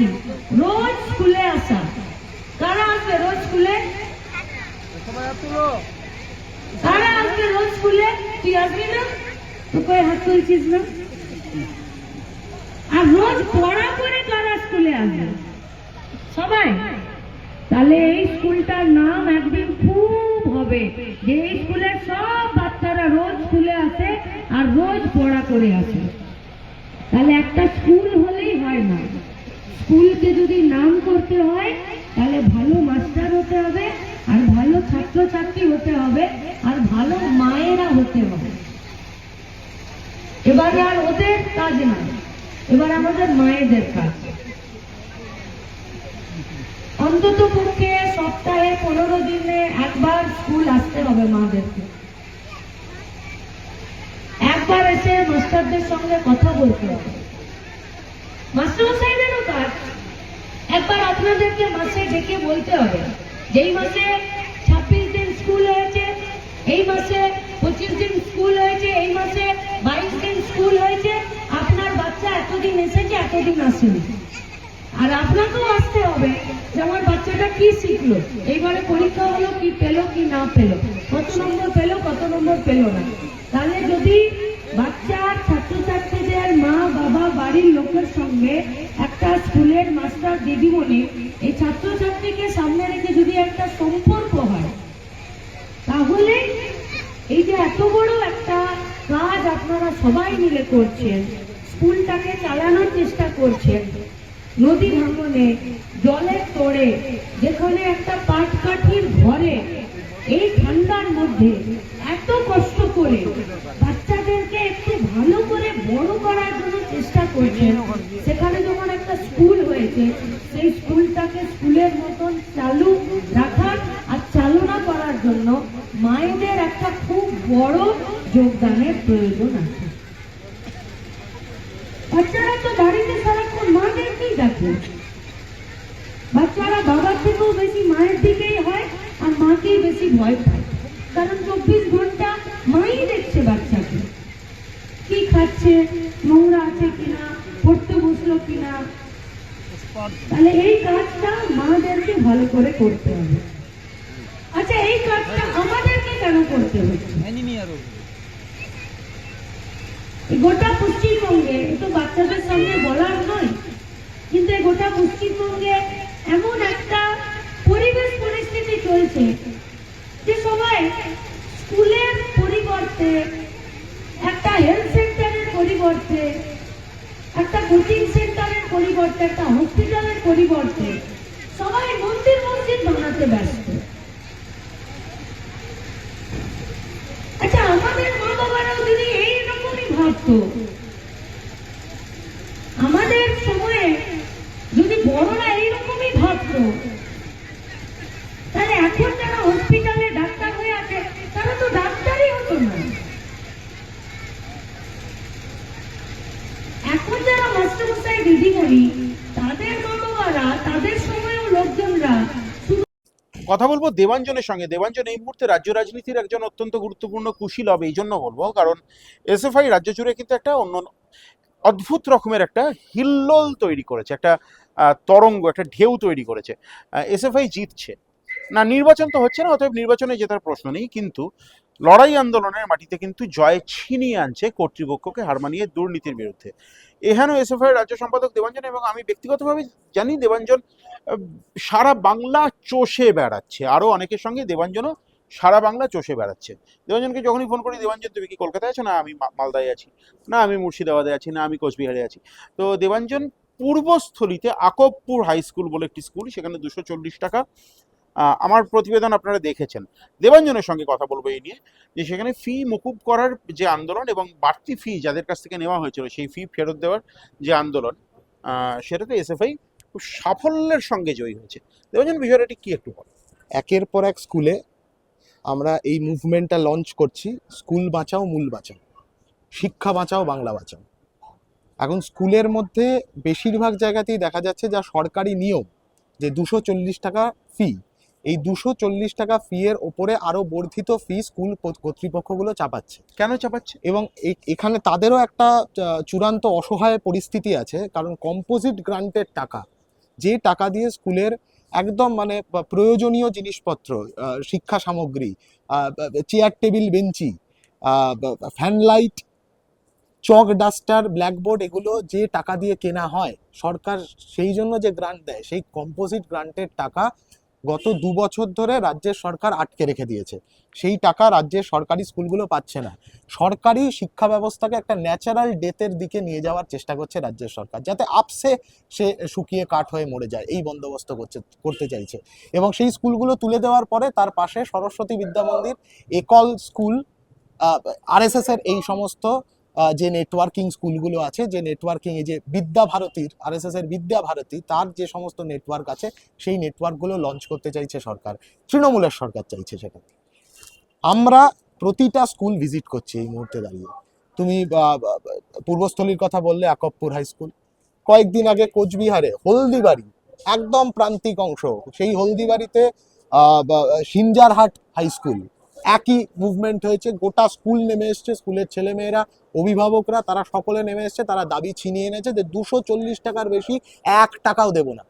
কি রোজ স্কুলে আসা। কারা আসবে রোজ স্কুলে? কারা আসবে রোজ স্কুলে? তুই আসবি না? তো কই হাত তুলছিস না? আর রোজ পড়া করে কারা স্কুলে আসবে? সবাই? তাহলে এই স্কুলটার নাম একদিন খুব হবে যে এই স্কুলের সব বাচ্চারা রোজ স্কুলে আসে আর রোজ পড়া করে আসে। তাহলে একটা স্কুল হলেই হয় না। স্কুলকে যদি নাম করতে হয়, তাহলে ভালো মাস্টার হতে হবে, আর ভালো ছাত্রছাত্রী হতে হবে, আর ভালো মায়েরা হতে হবে। এবারে আর ওদের কাজ না এবার আমাদের মায়েদের কাজ। অন্তত পক্ষে সপ্তাহে পনেরো দিনে একবার স্কুল আসতে হবে মাদেরকে। একবার এসে মাস্টারদের সঙ্গে কথা বলতে হবে। কাজ একবার আপনাদেরকে মাসে ডেকে বলতে হবে। যেই মাসে ছাব্বিশ দিন স্কুল হয়েছে, এই মাসে পঁচিশ দিন স্কুল হয়েছে, এই মাসে বাইশ দিন স্কুল হয়েছে, আপনার বাচ্চা এতদিন এসেছে, এতদিন আসেনি। আর আপনাকেও আসতে হবে যে আমার বাচ্চাটা কি শিখলো, এইবারে পরীক্ষা হলো কি পেল কি না পেল, কত নম্বর পেল, কত নম্বর পেল না। তাহলে যদি বাচ্চার ছাত্রছাত্রীদের মা, বাবা, বাড়ির লোকের সঙ্গে একটা স্কুলের মাস্টার দিদিমণি, এই ছাত্রছাত্রীকে সামনে রেখে যদি একটা সম্পর্ক হয়, তাহলে এই যে এত বড় একটা কাজ আপনারা সবাই মিলে করছেন, স্কুলটাকে চালানোর চেষ্টা করছেন, নদী ভাঙনে, জলের তোড়ে যেখানে একটা পাটকাঠির ঘরে, এই ঠান্ডার মধ্যে এত কষ্ট করে বাচ্চাদেরকে একটু ভালো করে বড় করার জন্য চেষ্টা করছেন। সেখানে যখন একটা স্কুল হয়েছে, সেই স্কুলটাকে স্কুলের মতন চালু রাখার আর চালনা করার জন্য মায়েদের একটা খুব বড় যোগদানের প্রয়োজন আছে। বাচ্চারা তো বাড়িতে সারাক্ষণ মাদেরকেই ডাকে বাচ্চারা বাবার থেকেও বেশি মায়ের দিকেই হয় আর মাকেই বেশি ভয় পায়। কারণ চব্বিশ ঘণ্টা মাই দেখছে বাচ্চাকে কি খাচ্ছে, নোংরা আছে কিনা, পড়তে বসল কিনা। তাহলে এই কাজটা মাদেরকে ভালো করে করতে হবে। আচ্ছা এই কাজটা আমাদেরকে কেন করতে হচ্ছে? গোটা পশ্চিমবঙ্গে তো বাচ্চাদের সামনে বলার নয়, কিন্তু গোটা পশ্চিমবঙ্গে এমন একটা পরিবেশ পরিস্থিতি চলছে যে সবাই স্কুলের পরিবর্তে একটা হেলথ পরিবর্তে, একটা কোচিং সেন্টারের পরিবর্তে, একটা হসপিটালের পরিবর্তে, সবাই মন্দির মসজিদ বানাতে ব্যস্ত। আচ্ছা আমাদের মা বাবারাও যদি এইরকমই ভাবতো আমাদের সময়ে যদি বড়রা এইরকমই ভাবতো তাহলে এখন যারা হসপিটালে ডাক্তার হয়ে আছে তারা তো ডাক্তারই হতো না এখন যারা মাস্টারমশাই দিদিমণি তাদের মা বাবারা তাদের সময়েও লোকজনরা শুধু কথা বলব দেবাঞ্জনের সঙ্গে। দেবাঞ্জন এই মুহূর্তে রাজ্য রাজনীতির একজন অত্যন্ত গুরুত্বপূর্ণ কুশীল হবে, এই জন্য বলব। কারণ এসএফআই রাজ্য জুড়ে কিন্তু একটা অন্য অদ্ভুত রকমের একটা হিল্লোল তৈরি করেছে, একটা তরঙ্গ, একটা ঢেউ তৈরি করেছে। এসএফআই জিতছে। না, নির্বাচন তো হচ্ছে না, অতএব নির্বাচনে জেতার প্রশ্ন নেই, কিন্তু লড়াই আন্দোলনের মাটিতে কিন্তু জয় ছিনিয়ে আনছে কর্তৃপক্ষকে হার মানিয়ে দুর্নীতির বিরুদ্ধে। এখানেও এসএফআই রাজ্য সম্পাদক দেবাঞ্জন এবং আমি ব্যক্তিগতভাবে জানি দেবাঞ্জন সারা বাংলা চষে বেড়াচ্ছে। আরও অনেকের সঙ্গে দেবাঞ্জনও সারা বাংলা চষে বেড়াচ্ছে। দেবাঞ্জনকে যখনই ফোন করি, দেবাঞ্জন, তুমি কি কলকাতায় আছো? না, আমি মালদায় আছি। না, আমি মুর্শিদাবাদে আছি। না, আমি কোচবিহারে আছি। তো দেবাঞ্জন পূর্বস্থলীতে আকবপুর হাই স্কুল বলে একটি স্কুল, সেখানে দুশো চল্লিশ টাকা আমার প্রতিবেদন আপনারা দেখেছেন। দেবাঞ্জনের সঙ্গে কথা বলব এই নিয়ে, যে সেখানে ফি মুকুব করার যে আন্দোলন এবং বাড়তি ফি যাদের কাছ থেকে নেওয়া হয়েছিল, সেই ফি ফেরত দেওয়ার যে আন্দোলন সেটাতে এসএফআই খুব সাফল্যের সঙ্গে জয়ী হয়েছে। দেবাঞ্জন, বিষয়টা কি একটু বল? একের পর এক স্কুলে আমরা এই মুভমেন্টটা লঞ্চ করছি, স্কুল বাঁচাও, মূল বাঁচাও। শিক্ষা বাঁচাও, বাংলা বাঁচাও। এখন স্কুলের মধ্যে বেশিরভাগ জায়গাতেই দেখা যাচ্ছে যা সরকারি নিয়ম, যে দুশো চল্লিশ টাকা ফি এই দুশো চল্লিশ টাকা ফি এর ওপরে আরও বর্ধিত ফি স্কুল কর্ত- কর্তৃপক্ষগুলো চাপাচ্ছে। কেন চাপাচ্ছে? এবং এখানে তাদেরও একটা চূড়ান্ত অসহায় পরিস্থিতি আছে কারণ কম্পোজিট গ্রান্টের টাকা যে টাকা দিয়ে স্কুলের একদম মানে প্রয়োজনীয় জিনিসপত্র শিক্ষা সামগ্রী চেয়ার টেবিল বেঞ্চি fan light chalk duster blackboard এগুলো যে টাকা দিয়ে কেনা হয় সরকার সেই জন্য যে গ্রান্ট দেয় সেই কম্পোজিট গ্রান্টের টাকা গত দু বছর ধরে রাজ্যের সরকার আটকে রেখে দিয়েছে। সেই টাকা রাজ্যের সরকারি স্কুলগুলো পাচ্ছে না। সরকারি শিক্ষা ব্যবস্থাকে একটা ন্যাচারাল ডেথের দিকে নিয়ে যাওয়ার চেষ্টা করছে রাজ্যের সরকার, যাতে আপসে সে শুকিয়ে কাঠ হয়ে মরে যায়, এই বন্দোবস্ত করছে, করতে চাইছে। এবং সেই স্কুলগুলো তুলে দেওয়ার পরে তার পাশে সরস্বতী বিদ্যা মন্দির, একল স্কুল আরএসএস এর এই সমস্ত যে নেটওয়ার্কিং স্কুলগুলো আছে, যে নেটওয়ার্কিং এই যে বিদ্যা ভারতীর আরএসএস এর বিদ্যা ভারতী, তার যে সমস্ত নেটওয়ার্ক আছে, সেই নেটওয়ার্কগুলো লঞ্চ করতে চাইছে সরকার। তৃণমূলের সরকার চাইছে সেটা। আমরা প্রতিটা স্কুল ভিজিট করছি এই মুহূর্তে দাঁড়িয়ে। তুমি পূর্বস্থলীর কথা বললে আকবপুর হাই স্কুল কয়েকদিন আগে কোচবিহারে, হলদিবাড়ি, একদম প্রান্তিক অংশ, সেই হলদিবাড়িতে সিনজারহাট হাই স্কুল একই মুভমেন্ট হয়েছে। গোটা স্কুল নেমে এসছে স্কুলের ছেলেমেয়েরা অভিভাবকরা তারা সকলে নেমে এসছে তারা দাবি ছিনিয়ে এনেছে যে দুশো চল্লিশ টাকার বেশি এক টাকাও দেবো না।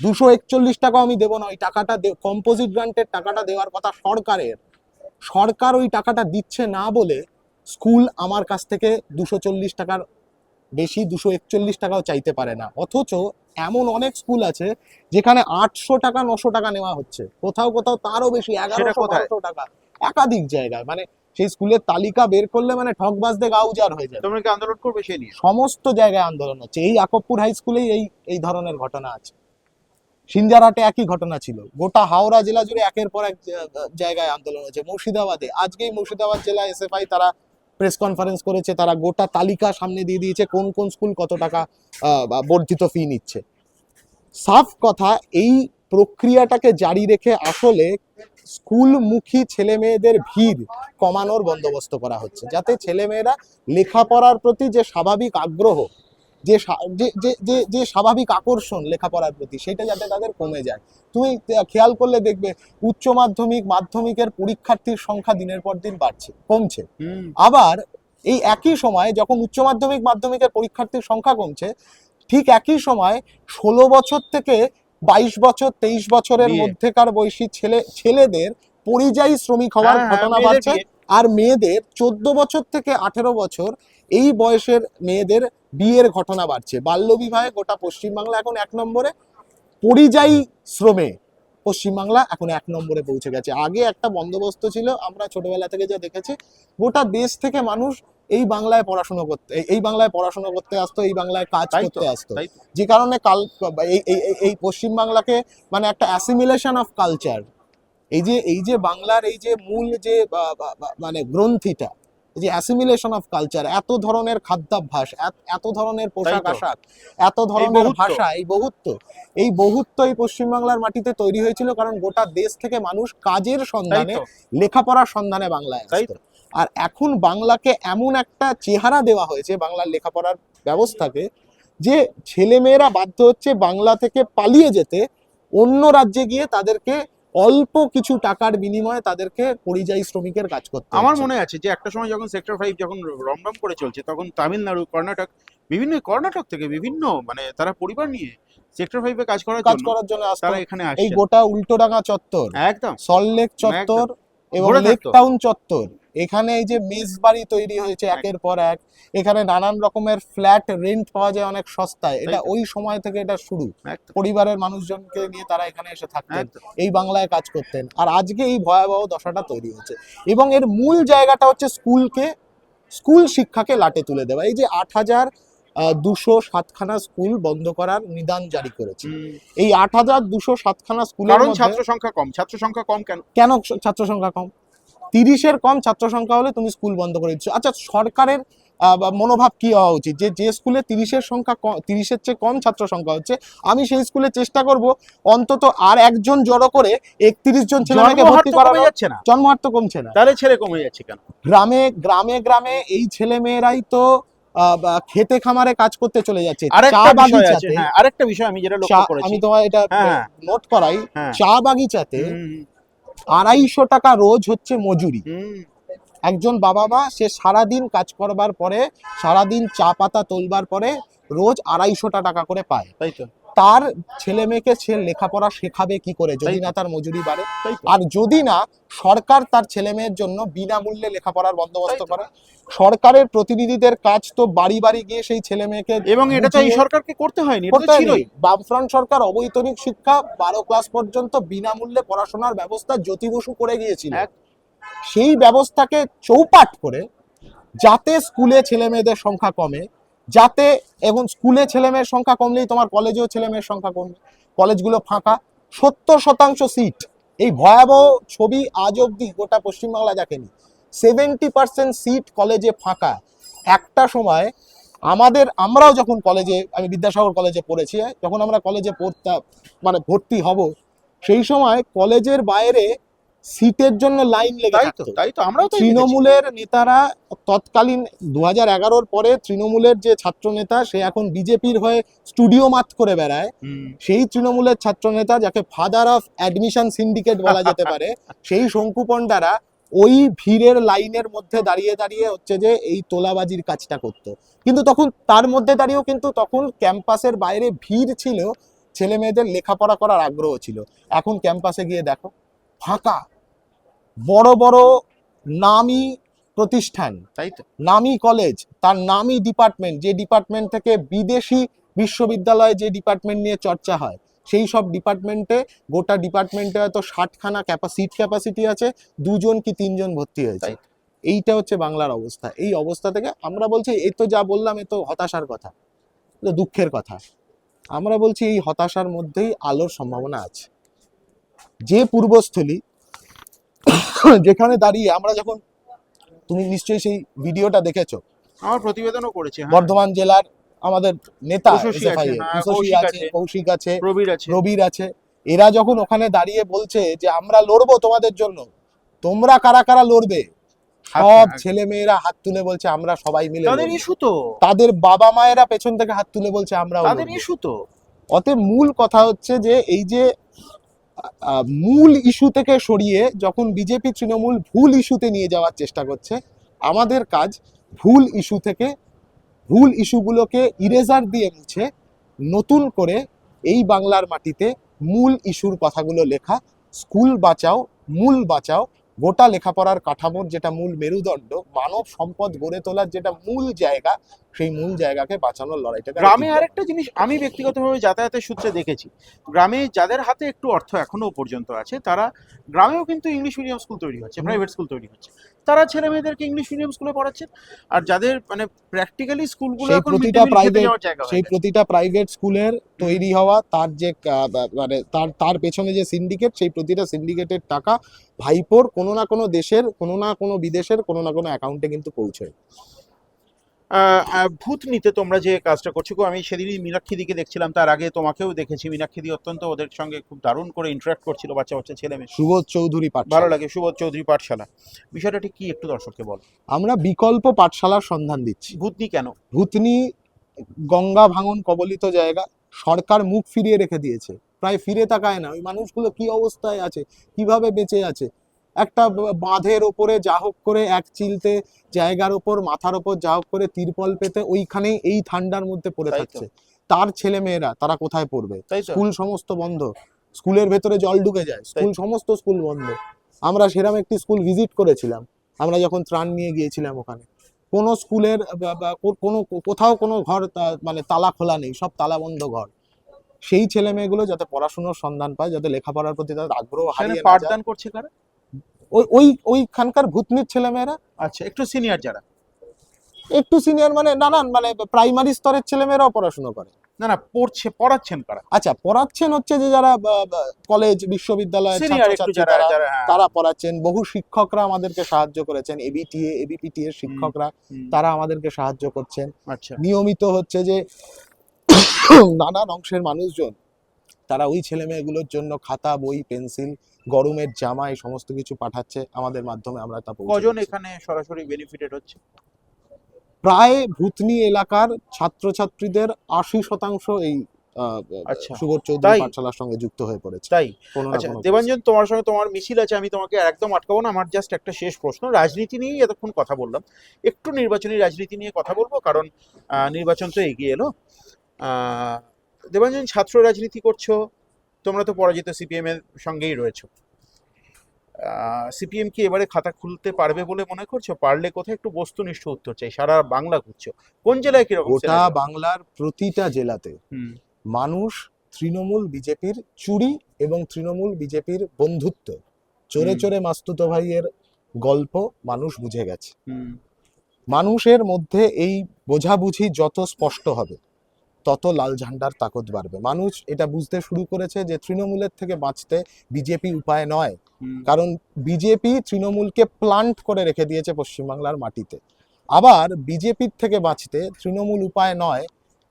দুশো একচল্লিশ টাকাও আমি দেবো না ওই টাকাটা কম্পোজিট গ্রান্টের টাকাটা দেওয়ার কথা সরকারের। সরকার ওই টাকাটা দিচ্ছে না বলে স্কুল আমার কাছ থেকে দুশো চল্লিশ টাকার বেশি দুশো একচল্লিশ টাকাও চাইতে পারে না। অথচ এমন অনেক স্কুল আছে যেখানে আটশো টাকা নশো টাকা নেওয়া হচ্ছে। কোথাও কোথাও তারও বেশি এগারোশো? টাকা। একাধিক জায়গায়। মানে সেই স্কুলের তালিকা বের করলে মানে ঠকবাজদের গা উজাড় হয়ে যায়। তোমরা কি আন্দোলন করবে সে নিয়ে? সমস্ত জায়গায় আন্দোলন হচ্ছে। এই আকবপুর হাই স্কুলেই এই এই ধরনের ঘটনা আছে। সিনজারহাটে একই ঘটনা ছিল। গোটা হাওড়া জেলা জুড়ে একের পর এক জায়গায় আন্দোলন হচ্ছে মুর্শিদাবাদে। আজকেই মুর্শিদাবাদ জেলা এসএফআই তারা প্রেস কনফারেন্স করেছে। তারা গোটা তালিকা সামনে দিয়ে দিয়েছে কোন কোন স্কুল কত টাকা বর্ধিত ফি নিচ্ছে। সাফ কথা এই প্রক্রিয়াটাকে জারি রেখে আসলে স্কুলমুখী ছেলে মেয়েদের ভিড় কমানোর বন্দোবস্ত করা হচ্ছে যাতে ছেলেমেয়েরা লেখাপড়ার প্রতি যে স্বাভাবিক আগ্রহ যে যে- যে- যে- যে স্বাভাবিক আকর্ষণ লেখাপড়ার প্রতি সেটা যাতে তাদের কমে যায়। তুমি খেয়াল করলে দেখবে উচ্চ মাধ্যমিক মাধ্যমিকের পরীক্ষার্থীর সংখ্যা দিনের পর দিন বাড়ছে কমছে। আবার এই একই সময় যখন উচ্চ মাধ্যমিক মাধ্যমিকের পরীক্ষার্থীর সংখ্যা কমছে ঠিক একই সময় ষোলো বছর থেকে বাইশ বছর তেইশ বছরের মধ্যেকার বয়সী ছেলে ছেলেদের পরিযায়ী শ্রমিক হওয়ার হ্যাঁ, হ্যাঁ, ঘটনা বাড়ছে। আর মেয়েদের চোদ্দ বছর থেকে আঠেরো বছর এই বয়সের মেয়েদের বিয়ের ঘটনা বাড়ছে। বাল্যবিবাহে গোটা পশ্চিমবাংলা এখন এক নম্বরে। পরিযায়ী শ্রমে পশ্চিমবাংলা এখন এক নম্বরে পৌঁছে গেছে। আগে একটা বন্দোবস্ত ছিল আমরা ছোটবেলা থেকে যা দেখেছি গোটা দেশ থেকে মানুষ এই বাংলায় পড়াশোনা করতে এই- বাংলায় পড়াশোনা করতে আসতো এই বাংলায় কাজ করতে আসতো। যে কারণে কাল এই এই- এই মানে একটা অ্যাসিমিলেশন অফ কালচার এই যে এই যে বাংলার এই যে মূল যে মানে গ্রন্থিটা যে অ্যাসিমিলেশন অফ কালচার এত ধরনের খাদ্যাভ্যাস এত- এত ধরনের পোশাক আশাক এত ধরনের ভাষা এই বহুত্ব এই বহুত্ব এই পশ্চিমবাংলার মাটিতে তৈরি হয়েছিল কারণ গোটা দেশ থেকে মানুষ কাজের সন্ধানে লেখাপড়ার সন্ধানে বাংলায় আসতো। আর এখন বাংলাকে এমন একটা চেহারা দেওয়া হয়েছে বাংলার লেখাপড়ার ব্যবস্থাকে যে ছেলেমেয়েরা বাধ্য হচ্ছে বাংলা থেকে পালিয়ে যেতে অন্য রাজ্যে গিয়ে তাদেরকে অল্প কিছু টাকার বিনিময়ে তাদেরকে পরিযায়ী শ্রমিকের কাজ করতে আমার মনে আছে যে একটা সময় যখন সেক্টর ফাইভ যখন রমরম করে চলছে তখন তামিলনাড়ু কর্ণাটক বিভিন্ন কর্ণাটক থেকে বিভিন্ন মানে তারা পরিবার নিয়ে সেক্টর ফাইভে কাজ করার কাজ করার জন্য তারা এখানে এই গোটা উল্টোডাঙ্গা চত্বর একদম। সল্টলেক চত্বর এবং লেক টাউন চত্বর এখানে এই যে মেস বাড়ি তৈরি হয়েছে একের পর এক এখানে নানান রকমের ফ্ল্যাট রেন্ট পাওয়া যায় অনেক সস্তায়। এটা ওই সময় থেকে এটা শুরু। পরিবারের মানুষজনকে নিয়ে তারা এখানে এসে থাকতেন এই বাংলায় কাজ করতেন। আর আজকে এই ভয়াবহ দশাটা তৈরি হচ্ছে এবং এর মূল জায়গাটা হচ্ছে স্কুলকে স্কুল শিক্ষাকে লাটে তুলে দেওয়া। এই যে আট হাজার দুশো সাতখানা স্কুল বন্ধ করার নিদান জারি করেছে। এই আট হাজার দুশো সাতখানা মধ্যে ছাত্র সংখ্যা কম। ছাত্র সংখ্যা কম কেন? কেন ছাত্র সংখ্যা কম? তিরিশের কম ছাত্র সংখ্যা হলে তুমি স্কুল বন্ধ করে দিচ্ছ। আচ্ছা সরকারের মনোভাব কি হওয়া উচিত? যে যে স্কুলে তিরিশের সংখ্যা তিরিশের চেয়ে কম ছাত্র সংখ্যা হচ্ছে আমি সেই স্কুলে চেষ্টা করব অন্তত আর একজন জড়ো করে একত্রিশ জন ছেলে মেয়েকে ভর্তি কমে যাচ্ছে না। জন্মহার তো কমছে না। তাহলে ছেলে কমে যাচ্ছে কেন? গ্রামে গ্রামে গ্রামে এই ছেলে মেয়েরাই তো খেতে খামারে কাজ করতে চলে যাচ্ছে। চা বাগিচাতে হ্যাঁ আরেকটা বিষয় আমি যেটা লক্ষ্য করেছি। আমি তোমার এটা হ্যাঁ। নোট করাই। হ্যাঁ। চা বাগিচাতে আড়াইশো টাকা রোজ হচ্ছে মজুরি। একজন বাবা মা সে সারাদিন কাজ করবার পরে সারাদিন চা পাতা তোলবার পরে রোজ আড়াইশোটা টাকা করে পায়। তাই তো। তার ছেলে মেয়েকে সে লেখাপড়া শেখাবে কি করে? যদি না তার মজুরি বাড়ে। আর যদি না সরকার তার ছেলে মেয়ের জন্য বিনামূল্যে লেখাপড়ার বন্দোবস্ত করে। সরকারের প্রতিনিধিদের কাজ তো বাড়ি বাড়ি গিয়ে সেই ছেলে মেয়েকে এবং এটা তো এই সরকারকে করতে হয়নি বামফ্রন্ট সরকার অবৈতনিক শিক্ষা বারো ক্লাস পর্যন্ত বিনামূল্যে পড়াশোনার ব্যবস্থা জ্যোতি বসু করে গিয়েছিল। সেই ব্যবস্থাকে চৌপাট করে যাতে স্কুলে ছেলে মেয়েদের সংখ্যা কমে যাতে এবং স্কুলে ছেলে মেয়ের সংখ্যা কমলেই তোমার কলেজেও ছেলে মেয়ের সংখ্যা কমবে। কলেজগুলো ফাঁকা। সত্তর শতাংশ সিট। এই ভয়াবহ ছবি আজ অব্দি গোটা পশ্চিমবাংলা দেখেনি। সেভেন্টি পার্সেন্ট সিট কলেজে ফাঁকা। একটা সময় আমাদের, আমরাও যখন কলেজে, আমি বিদ্যাসাগর কলেজে পড়েছি, যখন আমরা কলেজে পড়তাম মানে ভর্তি হব, সেই সময় কলেজের বাইরে সিটের জন্য লাইন লেগে থাকতো। তাই তো আমরাও তৃণমূলের নেতারা তৎকালীন দু হাজার এগারোর পরে তৃণমূলের যে ছাত্র নেতা সে এখন বিজেপির হয়ে স্টুডিও মাত করে বেড়ায়। সেই তৃণমূলের ছাত্র নেতা যাকে ফাদার অফ অ্যাডমিশন সিন্ডিকেট বলা যেতে পারে সেই শঙ্কু পণ্ডারা ওই ভিড়ের লাইনের মধ্যে দাঁড়িয়ে দাঁড়িয়ে হচ্ছে যে এই তোলাবাজির কাজটা করত। কিন্তু তখন তার মধ্যে দাঁড়িয়েও কিন্তু তখন ক্যাম্পাসের বাইরে ভিড় ছিল ছেলে মেয়েদের লেখাপড়া করার আগ্রহ ছিল। এখন ক্যাম্পাসে গিয়ে দেখো ফাঁকা। বড় বড় নামি প্রতিষ্ঠান তাই তো। নামি কলেজ তার নামি ডিপার্টমেন্ট যে ডিপার্টমেন্ট থেকে বিদেশি বিশ্ববিদ্যালয়ে যে ডিপার্টমেন্ট নিয়ে চর্চা হয় সেই সব ডিপার্টমেন্টে গোটা ডিপার্টমেন্টে হয়তো ষাটখানা ক্যাপা সিট ক্যাপাসিটি আছে দুজন কি তিনজন ভর্তি হয়েছে। এইটা হচ্ছে বাংলার অবস্থা। এই অবস্থা থেকে আমরা বলছি এই তো যা বললাম এ তো হতাশার কথা দুঃখের কথা। আমরা বলছি এই হতাশার মধ্যেই আলোর সম্ভাবনা আছে। যে পূর্বস্থলী যেখানে দাঁড়িয়ে আমরা যখন তুমি নিশ্চয়ই সেই ভিডিওটা দেখেছ। আমার প্রতিবেদনও করেছে হ্যাঁ। বর্ধমান জেলার আমাদের নেতা উষসী আছে, হ্যাঁ, কৌশিক আছে। কৌশিক প্রবীর এরা যখন ওখানে দাঁড়িয়ে বলছে যে আমরা লড়বো তোমাদের জন্য তোমরা কারা কারা লড়বে? সব ছেলে মেয়েরা হাত তুলে বলছে আমরা সবাই মিলে তাদের ইস্যু তো। তাদের বাবা মায়েরা পেছন থেকে হাত তুলে বলছে আমরা তাদের ইস্যু তো। অতএব মূল কথা হচ্ছে যে এই যে মূল ইস্যু থেকে সরিয়ে যখন বিজেপি তৃণমূল ভুল ইস্যুতে নিয়ে যাওয়ার চেষ্টা করছে, আমাদের কাজ ভুল ইস্যু থেকে ভুল ইস্যুগুলোকে ইরেজার দিয়ে মুছে নতুন করে এই বাংলার মাটিতে মূল ইস্যুর কথাগুলো লেখা, স্কুল বাঁচাও, মূল বাঁচাও, গোটা লেখাপড়ার কাঠামোর যেটা মূল মেরুদণ্ড, মানব সম্পদ গড়ে তোলার যেটা মূল জায়গা সেই মূল জায়গাকে বাঁচানোর লড়াইটাকে আমরা গ্রামে। আরেকটা জিনিস আমি ব্যক্তিগতভাবে যাতায়াতের সূত্রে দেখেছি। গ্রামে যাদের হাতে একটু অর্থ এখনও পর্যন্ত আছে তারা গ্রামেও কিন্তু ইংলিশ মিডিয়াম স্কুল তৈরি হচ্ছে প্রাইভেট স্কুল তৈরি হচ্ছে। তারা ছেলে মেয়েদেরকে ইংলিশ মিডিয়াম স্কুলে পড়াচ্ছেন আর যাদের মানে প্র্যাকটিক্যালি স্কুলগুলো এখন প্রতিটা হয়ে সেই প্রতিটা প্রাইভেট স্কুলের তৈরি হওয়া তার যে মানে তার তার পেছনে যে সিন্ডিকেট সেই প্রতিটা সিন্ডিকেটের টাকা ভাইপোর কোনো না কোনো দেশের কোনো না কোনো বিদেশের কোনো না কোনো অ্যাকাউন্টে কিন্তু পৌঁছয়। ভূত নিতে তোমরা যে কাজটা করছ গো, আমি সেদিনই মীনাক্ষী দিকে দেখছিলাম তার আগে তোমাকেও দেখেছি। মীনাক্ষী দি অত্যন্ত ওদের সঙ্গে খুব দারুণ করে ইন্টারাক্ট করছিল বাচ্চা বাচ্চা ছেলে মেয়ে। সুবোধ চৌধুরী পাঠ ভালো লাগে সুবোধ চৌধুরী পাঠশালা। বিষয়টা ঠিক কি একটু দর্শককে বল? আমরা বিকল্প পাঠশালার সন্ধান দিচ্ছি। ভূতনি কেন? ভূতনি গঙ্গা ভাঙন কবলিত জায়গা সরকার মুখ ফিরিয়ে রেখে দিয়েছে। প্রায় ফিরে তাকায় না ওই মানুষগুলো কি অবস্থায় আছে কীভাবে বেঁচে আছে? একটা বাঁধের ওপরে যা হোক করে এক চিলতে জায়গার ওপর মাথার ওপর যা হোক করে তিরপল পেতে ওইখানেই এই ঠান্ডার মধ্যে পড়ে থাকছে। তার ছেলে মেয়েরা তারা কোথায় পড়বে? স্কুল সমস্ত বন্ধ। স্কুলের ভেতরে জল ঢুকে যায়। স্কুল সমস্ত স্কুল বন্ধ। আমরা সেরকম একটি স্কুল ভিজিট করেছিলাম। আমরা যখন ত্রাণ নিয়ে গিয়েছিলাম ওখানে। কোনো স্কুলের কোনো কোথাও কোনো ঘর মানে তালা খোলা নেই সব তালা বন্ধ ঘর। সেই ছেলে মেয়েগুলো যাতে পড়াশোনার সন্ধান পায় যাতে লেখাপড়ার প্রতি তাদের আগ্রহ হারিয়ে পাঠদান করছে কারা? ওই ওই ওইখানকার ভূতনির ছেলে মেয়েরা আচ্ছা একটু সিনিয়র যারা। একটু সিনিয়র মানে নানান মানে প্রাইমারি স্তরের ছেলে মেয়েরাও পড়াশোনা করে। না না পড়ছে পড়াচ্ছেন কারা? আচ্ছা পড়াচ্ছেন হচ্ছে যে যারা কলেজ তারা যারা হ্যাঁ, তারা পড়াচ্ছেন। বহু শিক্ষকরা আমাদেরকে সাহায্য করেছেন। এবিটিএ এবিপিটি এর শিক্ষকরা তারা আমাদেরকে সাহায্য করছেন। আচ্ছা। নিয়মিত হচ্ছে যে নানান অংশের মানুষজন তারা ওই ছেলে মেয়েগুলোর জন্য খাতা বই পেন্সিল গরমের জামা এই সমস্ত কিছু পাঠাচ্ছে। আমাদের মাধ্যমে আমরা তা কজন এখানে সরাসরি বেনিফিটেড হচ্ছে? প্রায় ভূতনি এলাকার ছাত্রছাত্রীদের আশি শতাংশ এই আচ্ছা, সুবোধ চৌধুরী পাঠশালার সঙ্গে যুক্ত হয়ে পড়েছে। তাই? আচ্ছা দেবাঞ্জন তোমার সঙ্গে তোমার মিছিল আছে আমি তোমাকে একদম আটকাবো না আমার জাস্ট একটা শেষ প্রশ্ন। রাজনীতি নিয়েই এতক্ষণ কথা বললাম। একটু নির্বাচনী রাজনীতি নিয়ে কথা বলব কারণ আহ, নির্বাচন তো এগিয়ে এলো। আহ, দেবাঞ্জন ছাত্র রাজনীতি করছ তোমরা তো পরাজিত সিপিএম এর সঙ্গেই রয়েছো। সিপিএম কি এবারে খাতা খুলতে পারবে বলে মনে করছ? পারলে কোথায়? একটু বস্তুনিষ্ঠ উত্তর চাই। সারা বাংলা ঘুরছো। কোন জেলায় কীরকম গোটা বাংলার প্রতিটা জেলাতে মানুষ তৃণমূল বিজেপির চুরি এবং তৃণমূল বিজেপির বন্ধুত্ব। চোরে চোরে মাস্তুতো ভাইয়ের গল্প মানুষ বুঝে গেছে। মানুষের মধ্যে এই বোঝাবুঝি যত স্পষ্ট হবে তত লাল ঝান্ডার তাকত বাড়বে। মানুষ এটা বুঝতে শুরু করেছে যে তৃণমূলের থেকে বাঁচতে বিজেপি উপায় নয়। কারণ বিজেপি তৃণমূলকে প্লান্ট করে রেখে দিয়েছে পশ্চিমবাংলার মাটিতে। আবার বিজেপির থেকে বাঁচতে তৃণমূল উপায় নয়।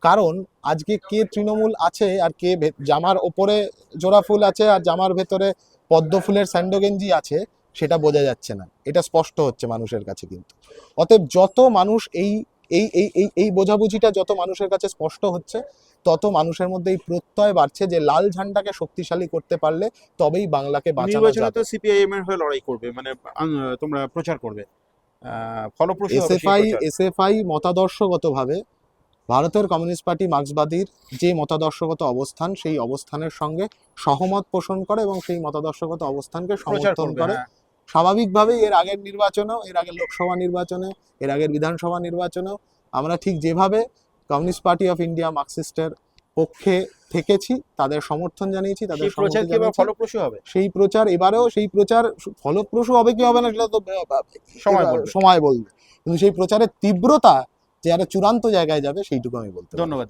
কারণ আজকে কে তৃণমূল আছে আর কে জামার ওপরে জোড়া ফুল আছে আর জামার ভেতরে পদ্ম ফুলের স্যান্ডোগেঞ্জি আছে সেটা বোঝা যাচ্ছে না। এটা স্পষ্ট হচ্ছে মানুষের কাছে কিন্তু। অতএব যত মানুষ এই এই এই এই এই বোঝাবুঝিটা যত মানুষের কাছে স্পষ্ট হচ্ছে তত মানুষের মধ্যে এই প্রত্যয় বাড়ছে যে লাল ঝান্ডাকে শক্তিশালী করতে পারলে তবেই বাংলাকে বাঁচানো যাবে তো সিপিআইএম এর হয়ে লড়াই করবে মানে তোমরা প্রচার করবে ফলপ্রসূ এসএফআই। এসএফআই মতাদর্শগতভাবে ভারতের কমিউনিস্ট পার্টি মার্ক্সবাদীর যে মতাদর্শগত অবস্থান সেই অবস্থানের সঙ্গে সহমত পোষণ করে এবং সেই মতাদর্শগত অবস্থানকে সমর্থন করে হ্যাঁ। স্বাভাবিকভাবেই এর আগের নির্বাচনেও এর আগের লোকসভা নির্বাচনে এর আগের বিধানসভা নির্বাচনেও আমরা ঠিক যেভাবে কমিউনিস্ট পার্টি অফ ইন্ডিয়া মার্কসিস্টের পক্ষে থেকেছি তাদের সমর্থন জানিয়েছি তাদের প্রচার কি এবার ফলপ্রসূ হবে। সেই প্রচার এবারেও সেই প্রচার ফলপ্রসূ হবে কি হবে না সেটা তো সময় বলবে। সময় বলবে। কিন্তু সেই প্রচারের তীব্রতা যে একটা চূড়ান্ত জায়গায় যাবে সেইটুকু আমি বলতে ধন্যবাদ